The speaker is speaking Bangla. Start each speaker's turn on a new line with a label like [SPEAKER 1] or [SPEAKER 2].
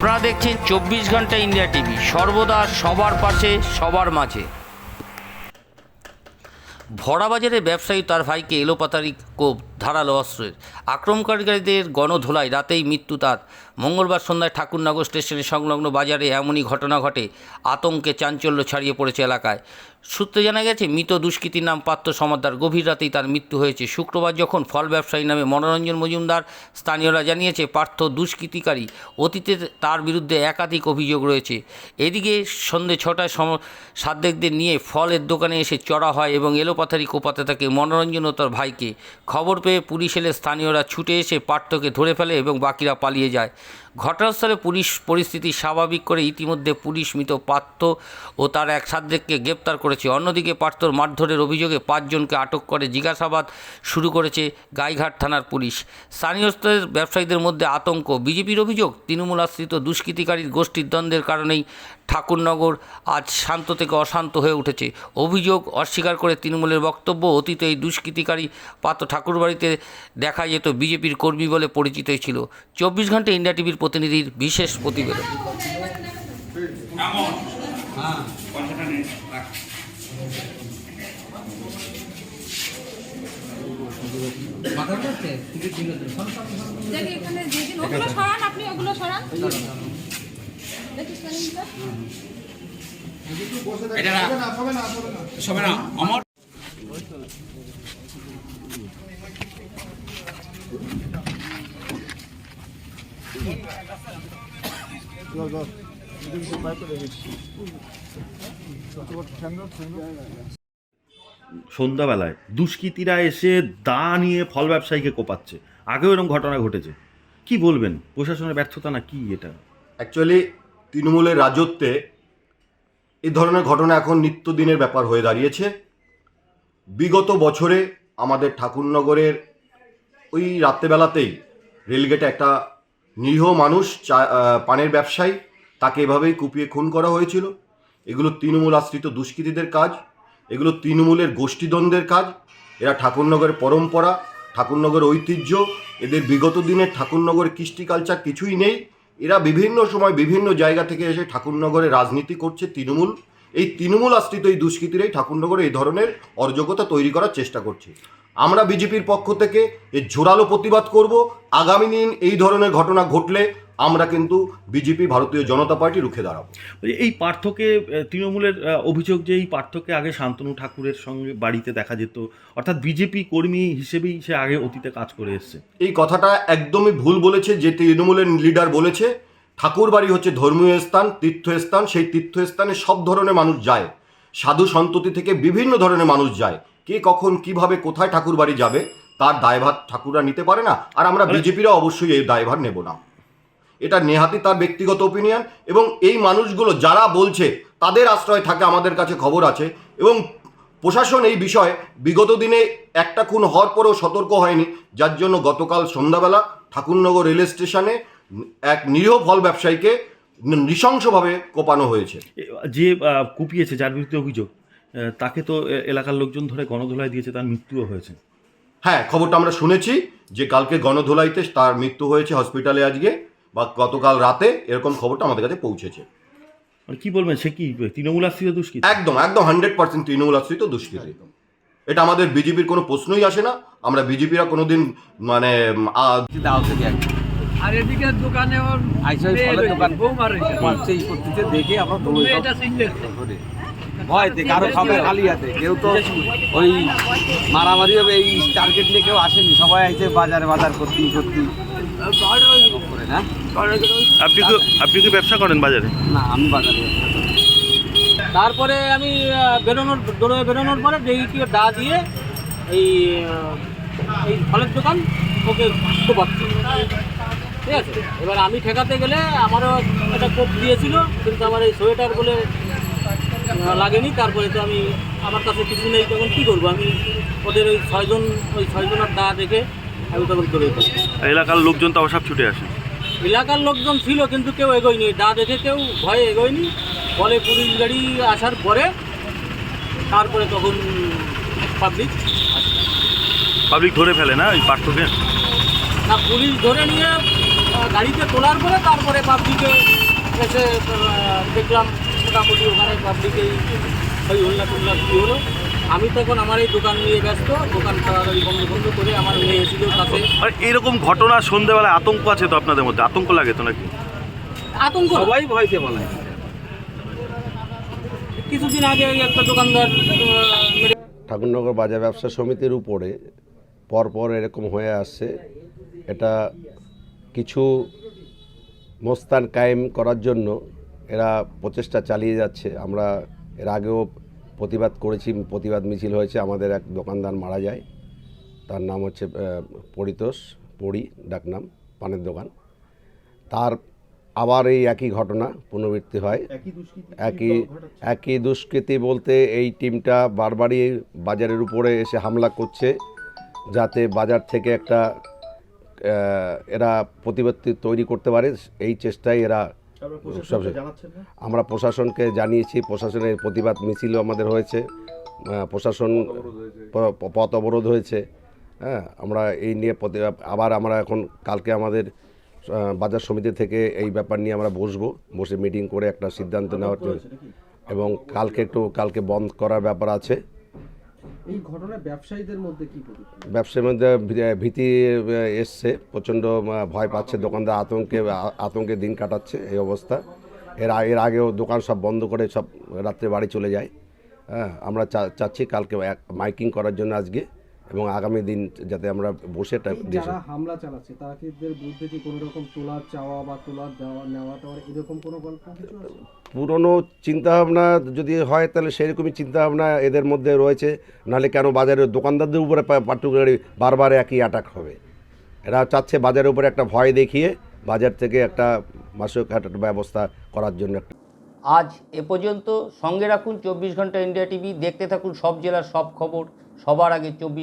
[SPEAKER 1] আপনারা দেখছেন চব্বিশ ঘণ্টা ইন্ডিয়া টিভি। সর্বদা সবার পাশে, সবার মাঝে। ভরাবাজারে ব্যবসায়ী তার ভাইকে এলোপাতারি কোপ ধারালো অস্ত্রের। আক্রমণকারীদের গণধোলায় রাতেই মৃত্যু তার। মঙ্গলবার সন্ধ্যায় ঠাকুরনগর স্টেশনের সংলগ্ন বাজারে এমনই ঘটনা ঘটে, আতঙ্কে চাঞ্চল্য ছাড়িয়ে পড়েছে এলাকায়। সূত্রে জানা গেছে, মৃত দুষ্কৃতীর নাম পাত্র সমাদার। গভীর রাতেই তার মৃত্যু হয়েছে। শুক্রবার যখন ফল ব্যবসায়ী নামে মনোরঞ্জন মজুমদার, স্থানীয়রা জানিয়েছে, পার্থ দুষ্কৃতিকারী অতীতে তার বিরুদ্ধে একাধিক অভিযোগ রয়েছে। এদিকে সন্ধে ছটায় সম সাদ্দেকদের নিয়ে ফলের দোকানে এসে চড়া হয় এবং এলোপাথারি কোপাতে থাকে মনোরঞ্জন ও তার ভাইকে। খবর পেয়ে পুলিশ এলে স্থানীয়রা ছুটে এসে পার্থকে ধরে ফেলে এবং বাকিরা পালিয়ে যায়। ঘটনাস্থলে পুলিশ পরিস্থিতি স্বাভাবিক করে ইতিমধ্যে পুলিশ মৃত পার্থ ও তার এক সাদ্দেককে গ্রেপ্তার করেছে। অন্যদিকে পার্থর মারধরের অভিযোগে পাঁচজনকে আটক করে জিজ্ঞাসাবাদ শুরু করেছে গাইঘাট থানার পুলিশ। স্থানীয় স্তরের ব্যবসায়ীদের মধ্যে আতঙ্ক। বিজেপির অভিযোগ, তৃণমূল আশ্রিত দুষ্কৃতিকারীর গোষ্ঠীর দ্বন্দ্বের কারণেই ঠাকুরনগর আজ শান্ত থেকে অশান্ত হয়ে উঠেছে। অভিযোগ অস্বীকার করে তৃণমূলের বক্তব্য অতীতে এই দুষ্কৃতিকারী পাত্র ঠাকুরবাড়িতে দেখা যেত বিজেপির কর্মী বলে পরিচিত ছিল। চব্বিশ ঘণ্টা ইন্ডিয়া টিভির প্রতিনিধির বিশেষ প্রতিবেদন।
[SPEAKER 2] দেখি এখানে দিয়ে দিন ওগুলো সরান আপনি ওগুলো সরান। দেখি স্যানিংটা
[SPEAKER 3] সন্ধ্যাবেলায় দুষ্কৃতীরা এসে দা নিয়ে ফল ব্যবসায়ীকে কোপাচ্ছে। আগেও এরকম ঘটনা ঘটেছে। কি বলবেন? প্রশাসনের ব্যর্থতা না কি এটা?
[SPEAKER 4] অ্যাকচুয়ালি তৃণমূলের রাজত্বে এ ধরনের ঘটনা এখন নিত্যদিনের ব্যাপার হয়ে দাঁড়িয়েছে। বিগত বছরে আমাদের ঠাকুরনগরের ওই রাত্রেবেলাতেই রেলগেটে একটা নিরীহ মানুষ চা পানের ব্যবসায়ী, তাকে এভাবেই কুপিয়ে খুন করা হয়েছিল। এগুলো তৃণমূল আশ্রিত দুষ্কৃতীদের কাজ, এগুলো তৃণমূলের গোষ্ঠীদ্বন্দ্বের কাজ, এরা ঠাকুরনগরের পরম্পরা ঠাকুরনগর ঐতিহ্য, এদের বিগত দিনের ঠাকুরনগরের কৃষ্টি কালচার কিছুই নেই। এরা বিভিন্ন সময় বিভিন্ন জায়গা থেকে এসে ঠাকুরনগরে রাজনীতি করছে তৃণমূল। এই তৃণমূল আশ্রিত এই দুষ্কৃতিরাই ঠাকুরনগরে এই ধরনের অযোগ্যতা তৈরি করার চেষ্টা করছে। আমরা বিজেপির পক্ষ থেকে এর জোরালো প্রতিবাদ করব। আগামী দিন এই ধরনের ঘটনা ঘটলে আমরা কিন্তু বিজেপি ভারতীয় জনতা পার্টি রুখে দাঁড়াবো।
[SPEAKER 3] এই পার্থকে তৃণমূলের অভিযোগ যে এই পার্থকে আগে শান্তনু ঠাকুরের সঙ্গে বাড়িতে দেখা যেত অর্থাৎ বিজেপি কর্মী হিসেবেই সে আগে অতীতে কাজ করে এসছে।
[SPEAKER 4] এই কথাটা একদমই ভুল বলেছে যে তৃণমূলের লিডার বলেছে ঠাকুর বাড়ি হচ্ছে ধর্মীয় স্থান তীর্থস্থান সেই তীর্থস্থানে সব ধরনের মানুষ যায়। সাধু সন্ততি থেকে বিভিন্ন ধরনের মানুষ যায়। কে কখন কীভাবে কোথায় ঠাকুর বাড়ি যাবে তার দায়ভার ঠাকুররা নিতে পারে না আর আমরা বিজেপিরা অবশ্যই এই দায়ভার নেব না। এটা নেহাতি তার ব্যক্তিগত ওপিনিয়ন এবং এই মানুষগুলো যারা বলছে তাদের আশ্রয় থাকে আমাদের কাছে খবর আছে এবং প্রশাসন এই বিষয়ে বিগত দিনে একটা খুন হওয়ার পরেও সতর্ক হয়নি। যার জন্য গতকাল সন্ধ্যাবেলা ঠাকুরনগর রেল স্টেশনে এক নিরীহ ফল ব্যবসায়ীকে নৃশংসভাবে কোপানো হয়েছে।
[SPEAKER 3] যে কুপিয়েছে যার বিরুদ্ধে অভিযোগ তাকে তো এলাকার লোকজন ধরে গণধোলায় দিয়েছে তার মৃত্যুও হয়েছে।
[SPEAKER 4] হ্যাঁ খবরটা আমরা শুনেছি যে কালকে গণধোলাইতে তার মৃত্যু হয়েছে হসপিটালে আজকে। বা গতকাল রাতে এরকম খবরটা আমাদের কাছে পৌঁছেছে।
[SPEAKER 3] মানে কি বলবেন সে কি তৃণমূল আশ্রিত দুষ্কৃতি?
[SPEAKER 4] একদম একদম হান্ড্রেড পার্সেন্ট তৃণমূল আশ্রিত দুষ্কৃতি। এটা আমাদের বিজেপির কোনো প্রশ্নই আসে না। আমরা বিজেপিরা মানে
[SPEAKER 5] আর এদিকে দোকানে ওর
[SPEAKER 6] দোকান।
[SPEAKER 5] রয়েছে।
[SPEAKER 6] মারছে করতেছে দেখে আমরা
[SPEAKER 5] এটা
[SPEAKER 6] খালি হাতে কেউ তো ওই মারামারি হবে এই টার্গেট নিয়ে কেউ আসেনি। সবাই আইছে বাজারে বাজার করতে করতে করে
[SPEAKER 3] আপনি কি আপনি কি ব্যবসা করেন বাজারে?
[SPEAKER 6] না, আমি বাজারে
[SPEAKER 5] তারপরে আমি বেরোনোর দৌড়ে বেরোনোর পরে ওর ডা দিয়ে এই এই ফলের দোকান ওকে কোপাচ্ছে ঠিক আছে? এবার আমি ঠেকাতে গেলে আমারও একটা কোপ দিয়েছিল, কিন্তু আমার এই সোয়েটার বলে লাগেনি। তারপরে তো আমি, আমার কাছে কিছু নেই, তখন কী করব? আমি ওদের ওই ছয়জন ওই ছয়জনের দা দেখে আমি তখন পড়ি।
[SPEAKER 3] এলাকার লোকজন তো সব ছুটে আসে।
[SPEAKER 5] এলাকার লোকজন ছিল কিন্তু কেউ এগোয়নি। দা দেখে কেউ ভয়ে এগোয়নি। ফলে পুলিশ গাড়ি আসার পরে তারপরে তখন পাবলিক
[SPEAKER 3] পাবলিক ধরে ফেলে না ওই পার্থকে?
[SPEAKER 5] না পুলিশ ধরে নিয়ে গাড়িতে তোলার পরে তারপরে পাবলিকে এসে দেখলাম মোটামুটি ওখানে পাবলিকেই ওই হল্লা টল্লা কী হলো? আমি তখন আমার এই দোকান নিয়ে ব্যস্ত দোকান তাড়াতাড়ি বন্ধ বন্ধ করে আমার মেয়ে এসেছিল কাছে।
[SPEAKER 3] আর এরকম ঘটনা সন্ধ্যেবেলা আতঙ্ক আছে তো আপনাদের মধ্যে? আতঙ্ক লাগে তো নাকি?
[SPEAKER 5] আতঙ্ক?
[SPEAKER 6] সবাই ভয়তে বলায়
[SPEAKER 5] কিছুদিন আগে একটা দোকানদার
[SPEAKER 7] ঠাকুরনগর বাজার ব্যবসা সমিতির উপরে পরপর এরকম হয়ে আসছে। এটা কিছু মোস্তান কায়েম করার জন্য এরা প্রচেষ্টা চালিয়ে যাচ্ছে। আমরা এর আগেও প্রতিবাদ করেছি প্রতিবাদ মিছিল হয়েছে আমাদের এক দোকানদার মারা যায়। তার নাম হচ্ছে পরিতোষ পড়ি ডাকনাম পানের দোকান। তার আবার এই একই ঘটনা পুনরাবৃত্তি হয়। একই একই দুষ্কৃতি বলতে এই টিমটা বারবারই বাজারের উপরে এসে হামলা করছে যাতে বাজার থেকে একটা এরা প্রতিপত্তি তৈরি করতে পারে। এই চেষ্টায় এরা সব আমরা প্রশাসনকে জানিয়েছি প্রশাসনের প্রতিবাদ মিছিলও আমাদের হয়েছে প্রশাসন পথ অবরোধ হয়েছে। হ্যাঁ আমরা এই নিয়ে প্রতি- আবার আমরা এখন কালকে আমাদের বাজার সমিতি থেকে এই ব্যাপার নিয়ে আমরা বসবো বসে মিটিং করে একটা সিদ্ধান্ত নেওয়ার জন্য। এবং কালকে একটু কালকে বন্ধ করার ব্যাপার আছে।
[SPEAKER 8] এই ঘটনায় ব্যবসায়ীদের মধ্যে কি
[SPEAKER 7] ব্যবসার মধ্যে ভীতি এসছে প্রচণ্ড ভয় পাচ্ছে দোকানদার আতঙ্কে আতঙ্কে দিন কাটাচ্ছে এই অবস্থা। এর এর আগেও দোকান সব বন্ধ করে সব রাত্রে বাড়ি চলে যায়। হ্যাঁ আমরা চা- চাচ্ছি কালকে মাইকিং করার জন্য আজকে। এবং আগামী দিন যাতে আমরা বসে
[SPEAKER 8] যারা হামলা চালাচ্ছে তারা কি এদের বিরুদ্ধে কি কোনো রকম তোলার চাওয়া বা তোলার দেওয়া নেওয়া টেওয়া এরকম কোনো গল্প
[SPEAKER 7] পুরনো চিন্তাভাবনা যদি হয় তাহলে সেরকমই চিন্তাভাবনা এদের মধ্যে রয়েছে। নাহলে কেন বাজারের দোকানদারদের উপরে পার্টিকুলারলি বারবার একই অ্যাটাক হবে? এরা চাচ্ছে বাজারের উপরে একটা ভয় দেখিয়ে বাজার থেকে একটা মাসিক একটা ব্যবস্থা করার জন্য একটা
[SPEAKER 1] আজ এ পর্যন্ত সঙ্গে রাখুন চব্বিশ ঘণ্টা ইন্ডিয়া টিভি। দেখতে থাকুন সব জেলার সব খবর। সবার আগে চব্বিশ